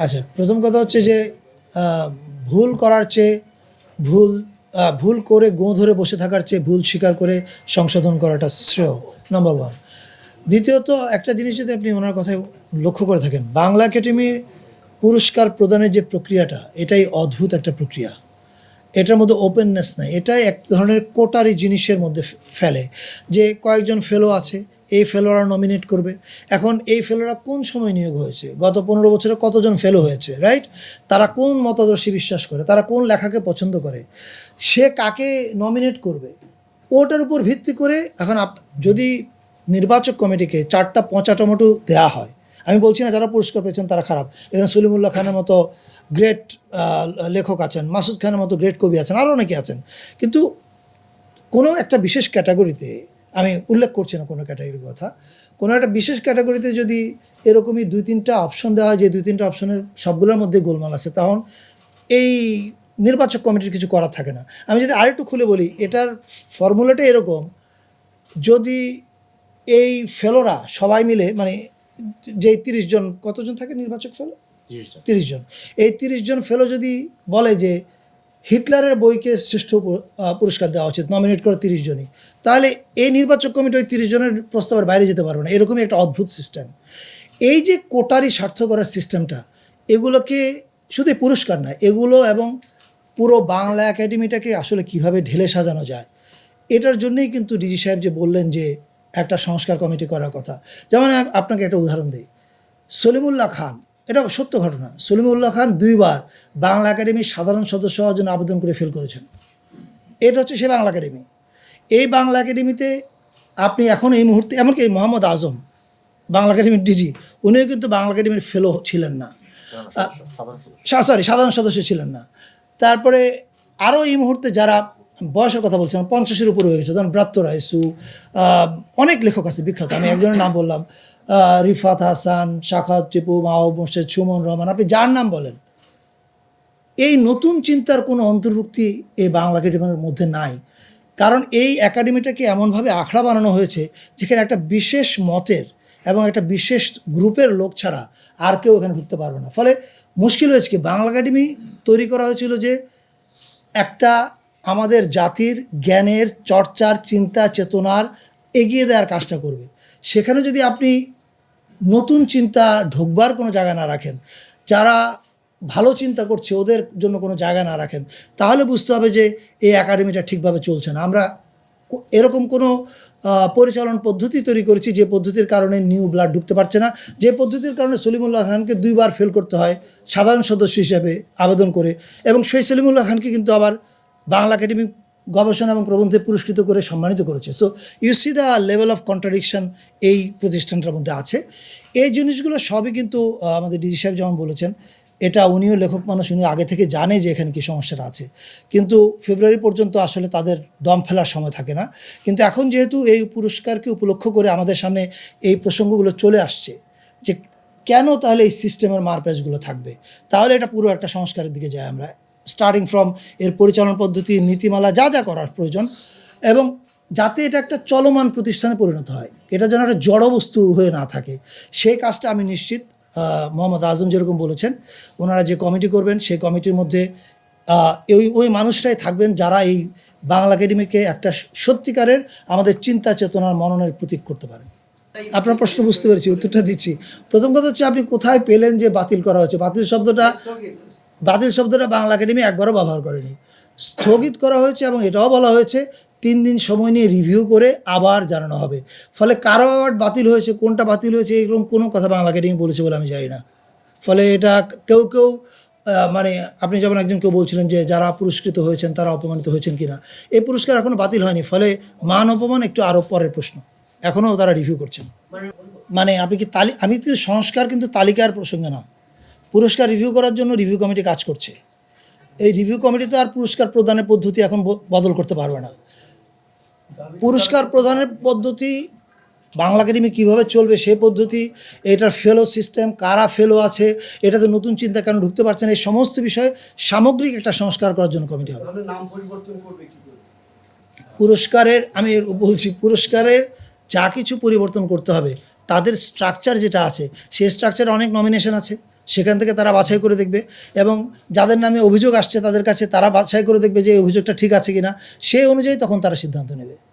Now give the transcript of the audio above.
আচ্ছা প্রথম কথা হচ্ছে যে ভুল করার চেয়ে ভুল ভুল করে গো ধরে বসে থাকার চেয়ে ভুল স্বীকার করে সংশোধন করাটা শ্রেয় নাম্বার ওয়ান দ্বিতীয়ত, একটা জিনিস যদি আপনি ওনার কথায় লক্ষ্য করে থাকেন, বাংলা একাডেমির পুরস্কার প্রদানের যে প্রক্রিয়াটা, এটাই অদ্ভুত একটা প্রক্রিয়া। এটার মধ্যে ওপেননেস নাই। এটাই এক ধরনের কোটারি জিনিসের মধ্যে ফেলে। যে কয়েকজন ফেলো আছে এই ফেলোরা নমিনেট করবে। এখন এই ফেলোরা কোন সময় নিয়োগ হয়েছে? গত পনেরো বছরে কতজন ফেলো হয়েছে রাইট তারা কোন মতাদর্শী বিশ্বাস করে? তারা কোন লেখাকে পছন্দ করে? সে কাকে নমিনেট করবে? ওটার উপর ভিত্তি করে এখন আপ যদি নির্বাচক কমিটিকে চারটা পচা টমেটো দেওয়া হয়, আমি বলছি না যারা পুরস্কার পেয়েছেন তারা খারাপ। এখানে সলিমুল্লাহ খানের মতো গ্রেট লেখক আছেন, মাসুদ খানের মতো গ্রেট কবি আছেন আরও অনেকে আছেন। কিন্তু কোনো একটা বিশেষ ক্যাটাগরিতে আমি উল্লেখ করছি না কোনো ক্যাটাগরির কথা। কোনো একটা বিশেষ ক্যাটাগরিতে যদি এরকমই দুই তিনটা অপশন দেওয়া হয় যে দুই তিনটা অপশনের সবগুলোর মধ্যে গোলমাল আছে তখন এই নির্বাচক কমিটির কিছু করার থাকে না। আমি যদি আরেকটু খুলে বলি এটার ফর্মুলাটা এরকম যদি এই ফেলোরা সবাই মিলে মানে যে তিরিশ জন কতজন থাকে নির্বাচক ফেলো? তিরিশ জন। এই তিরিশ জন ফেলো যদি বলে যে হিটলারের বইকে শ্রেষ্ঠ পুরস্কার দেওয়া উচিত নমিনেট করে তিরিশ জনই। তাহলে এই নির্বাচক কমিটি ওই তিরিশ জনের প্রস্তাবের বাইরে যেতে পারবে না। এরকমই একটা অদ্ভুত সিস্টেম এই যে কোটারি স্বার্থ করার সিস্টেমটা এগুলোকে শুধু পুরস্কার না এগুলো এবং পুরো বাংলা একাডেমিটাকে আসলে কীভাবে ঢেলে সাজানো যায়, এটার জন্যই কিন্তু ডিজি সাহেব যে বললেন যে একটা সংস্কার কমিটি করার কথা। যেমন আপনাকে একটা উদাহরণ দিই। সলিমুল্লাহ খান এটা সত্য ঘটনা। সলিমুল্লাহ খান দুইবার বাংলা একাডেমির সাধারণ সদস্য হওয়ার জন্য আবেদন করে ফেল করেছেন। এটা হচ্ছে সে বাংলা একাডেমি। এই বাংলা একাডেমিতে আপনি এখন এই মুহূর্তে এমনকি মোহাম্মদ আজম বাংলা একাডেমির ডিজি উনিও কিন্তু বাংলা একাডেমির ফেলো ছিলেন না। সরি সাধারণ সদস্য ছিলেন না। তারপরে আরও এই মুহূর্তে যারা বয়সের কথা বলছিলাম পঞ্চাশের উপরে হয়ে গেছে। ধরুন ব্রাত্য রায়সু অনেক লেখক আছে বিখ্যাত। আমি একজনের নাম বললাম রিফাত হাসান, শাখাত টিপু, মাহবুব মোর্শেদ, সুমন রহমান। আপনি যার নাম বলেন, এই নতুন চিন্তার কোনো অন্তর্ভুক্তি এই বাংলা একাডেমির মধ্যে নাই। কারণ এই একাডেমিটাকে এমনভাবে আখড়া বানানো হয়েছে যেখানে একটা বিশেষ মতের এবং একটা বিশেষ গ্রুপের লোক ছাড়া আর কেউ এখানে ঢুকতে পারবে না। ফলে মুশকিল হয়েছে কি, বাংলা একাডেমি তৈরি করা হয়েছিল যে একটা আমাদের জাতির জ্ঞানের, চর্চার, চিন্তা, চেতনার এগিয়ে দেওয়ার কাজটা করবে। সেখানে যদি আপনি নতুন চিন্তা ঢোকবার কোনো জায়গা না রাখেন, যারা ভালো চিন্তা করছে ওদের জন্য কোনো জায়গা না রাখেন, তাহলে বুঝতে হবে যে এই একাডেমিটা ঠিকভাবে চলছে না। আমরা এরকম কোনো পরিচালন পদ্ধতি তৈরি করেছি যে পদ্ধতির কারণে নিউ ব্লাড ঢুকতে পারছে না। যে পদ্ধতির কারণে সলিমুল্লাহ খানকে দুইবার ফেল করতে হয় সাধারণ সদস্য হিসেবে আবেদন করে এবং সেই সলিমুল্লাহ খানকে কিন্তু আবার বাংলা একাডেমি গবেষণা এবং প্রবন্ধে পুরস্কৃত করে সম্মানিত করেছে। So you see the level of contradiction এই প্রতিষ্ঠানটার মধ্যে আছে। এই জিনিসগুলো সবই কিন্তু আমাদের ডিজি সাহেব যেমন বলেছেন, এটা উনিও লেখক মানুষ, উনি আগে থেকে জানে যে এখানে কী সমস্যাটা আছে। কিন্তু ফেব্রুয়ারি পর্যন্ত আসলে তাদের দম ফেলার সময় থাকে না। কিন্তু এখন যেহেতু এই পুরস্কারকে উপলক্ষ করে আমাদের সামনে এই প্রসঙ্গগুলো চলে আসছে, যে কেন তাহলে এই সিস্টেমের মারপ্যাচগুলো থাকবে? তাহলে এটা পুরো একটা সংস্কারের দিকে যায় আমরা। স্টার্টিং ফ্রম এর পরিচালন পদ্ধতি, নীতিমালা, যা যা করার প্রয়োজন এবং যাতে এটা একটা চলমান প্রতিষ্ঠানে পরিণত হয়। এটা যেন একটা জড়বস্তু হয়ে না থাকে। সেই কাজটা আমি নিশ্চিত মোহাম্মদ আজম যেরকম বলেছেন, ওনারা যে কমিটি করবেন, সেই কমিটির মধ্যে ওই ওই মানুষরাই থাকবেন যারা এই বাংলা একাডেমিকে একটা সত্যিকারের আমাদের চিন্তা চেতনার মননের প্রতীক করতে পারেন। আপনার প্রশ্ন বুঝতে পেরেছি, উত্তরটা দিচ্ছি। প্রথম কথা হচ্ছে আপনি কোথায় পেলেন যে বাতিল করা হয়েছে? বাতিল শব্দটা বাতিল শব্দটা বাংলা একাডেমি একবারও ব্যবহার করেনি। স্থগিত করা হয়েছে এবং এটাও বলা হয়েছে, তিন দিন সময় নিয়ে রিভিউ করে আবার জানানো হবে। ফলে কারও অ্যাওয়ার্ড বাতিল হয়েছে, কোনটা বাতিল হয়েছে, এরকম কোনো কথা বাংলা একাডেমি বলেছে বলে আমি জানি না। ফলে এটা কেউ কেউ মানে আপনি যেমন একজন কেউ বলছিলেন যে যারা পুরস্কৃত হয়েছেন তারা অপমানিত হয়েছেন কিনা এই পুরস্কার এখনও বাতিল হয়নি। ফলে মান অপমান একটু আরও পরের প্রশ্ন। এখনও তারা রিভিউ করছেন। মানে আপনি কি তালি, আমি কিন্তু সংস্কার কিন্তু তালিকার প্রসঙ্গে না পুরস্কার রিভিউ করার জন্য রিভিউ কমিটি কাজ করছে। এই রিভিউ কমিটি তো আর পুরস্কার প্রদানের পদ্ধতি এখন বদল করতে পারবে না। পুরস্কার প্রদানের পদ্ধতি বাংলা একাডেমি কীভাবে চলবে সেই পদ্ধতি এটার ফেলো সিস্টেম কারা ফেলো আছে এটাতে নতুন চিন্তা কেন ঢুকতে পারছে না এই সমস্ত বিষয়ে সামগ্রিক একটা সংস্কার করার জন্য কমিটি হবে। পুরস্কারের আমি বলছি পুরস্কারের যা কিছু পরিবর্তন করতে হবে তাদের স্ট্রাকচার যেটা আছে সেই স্ট্রাকচারে অনেক নমিনেশন আছে। সেখান থেকে তারা বাছাই করে দেখবে এবং যাদের নামে অভিযোগ আসছে তাদের কাছে তারা বাছাই করে দেখবে যে অভিযোগটা ঠিক আছে কিনা সেই অনুযায়ী তখন তারা সিদ্ধান্ত নেবে।